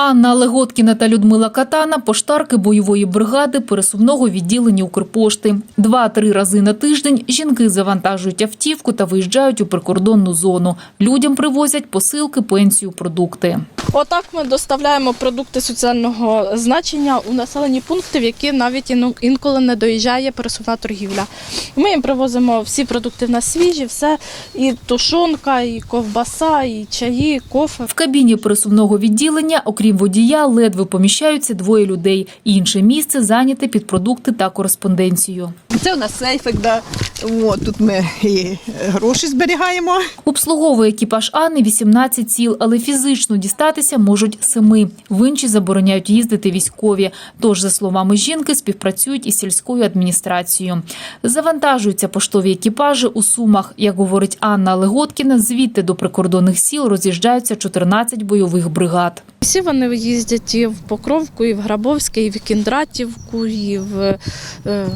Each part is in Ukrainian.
Анна Леготкіна та Людмила Катана – поштарки бойової бригади пересувного відділення Укрпошти. Два-три рази на тиждень жінки завантажують автівку та виїжджають у прикордонну зону. Людям привозять посилки, пенсію, продукти. Отак ми доставляємо продукти соціального значення у населені пункти, в які навіть інколи не доїжджає пересувна торгівля. Ми їм привозимо всі продукти в нас свіжі, все і тушонка, і ковбаса, і чаї, і кофе. В кабіні пересувного відділення, окрім водія, ледве поміщаються двоє людей. Інше місце зайняте під продукти та кореспонденцію. Це у нас сейфик, да. От, тут ми і гроші зберігаємо. Обслуговує екіпаж Анни 18 сіл, але фізично дістатися можуть семи. В інші забороняють їздити військові. Тож, за словами жінки, співпрацюють із сільською адміністрацією. Завантажуються поштові екіпажі у Сумах. Як говорить Анна Леготкіна, звідти до прикордонних сіл роз'їжджаються 14 бойових бригад. Всі вони їздять і в Покровку, і в Грабовське, і в Кіндратівку, і в е,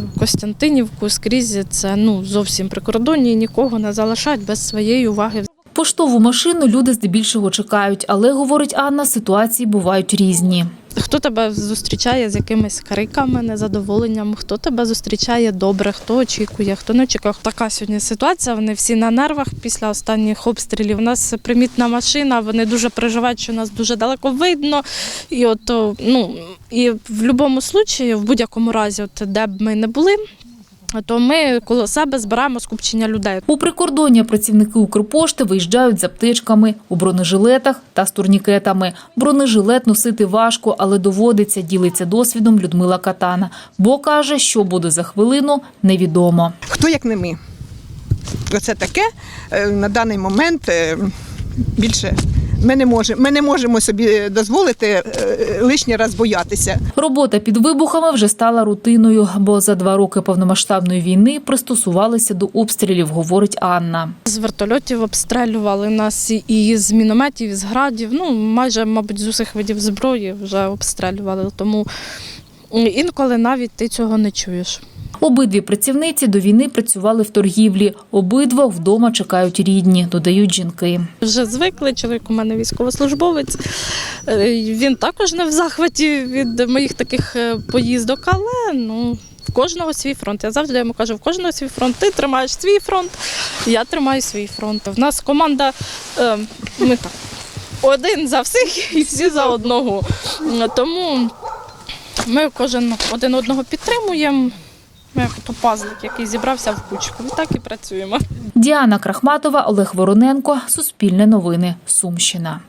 Костянтинівку. Скрізь це ну зовсім прикордонні, нікого не залишають без своєї уваги. Поштову машину люди здебільшого чекають, але говорить Анна, ситуації бувають різні. Хто тебе зустрічає з якимись криками, незадоволенням, хто тебе зустрічає добре, хто очікує, хто не очікує. Така сьогодні ситуація. Вони всі на нервах після останніх обстрілів. У нас примітна машина, вони дуже переживають, що нас дуже далеко видно. І от ну і в будь-якому випадку, в будь-якому разі, от де б ми не були, то ми коло себе збираємо скупчення людей. У прикордоння працівники Укрпошти виїжджають з аптечками у бронежилетах та з турнікетами. Бронежилет носити важко, але доводиться, ділиться досвідом Людмила Катана. Бо каже, що буде за хвилину, невідомо. Хто як не ми? Оце таке е, на даний момент е, більше ми не можемо, ми не можемо собі дозволити е, лишній раз боятися. Робота під вибухами вже стала рутиною, бо за два роки повномасштабної війни пристосувалися до обстрілів, говорить Анна. З вертольотів обстрілювали нас і- і з мінометів, і з градів. Ну, майже, мабуть, з усіх видів зброї вже обстрілювали. Тому інколи навіть ти цього не чуєш. Обидві працівниці до війни працювали в торгівлі. Обидва вдома чекають рідні, додають жінки. Вже звикли. Чоловік у мене військовослужбовець. Е, Він також не в захваті від моїх таких е, поїздок, але ну. В кожного свій фронт. Я завжди йому кажу, в кожного свій фронт. Ти тримаєш свій фронт, я тримаю свій фронт. В нас команда е, ми так, один за всіх і всі за одного. Тому ми кожен один одного підтримуємо. Ми як то пазлик, який зібрався в кучку. І так і працюємо. Діана Крахматова, Олег Вороненко, Суспільне новини, Сумщина.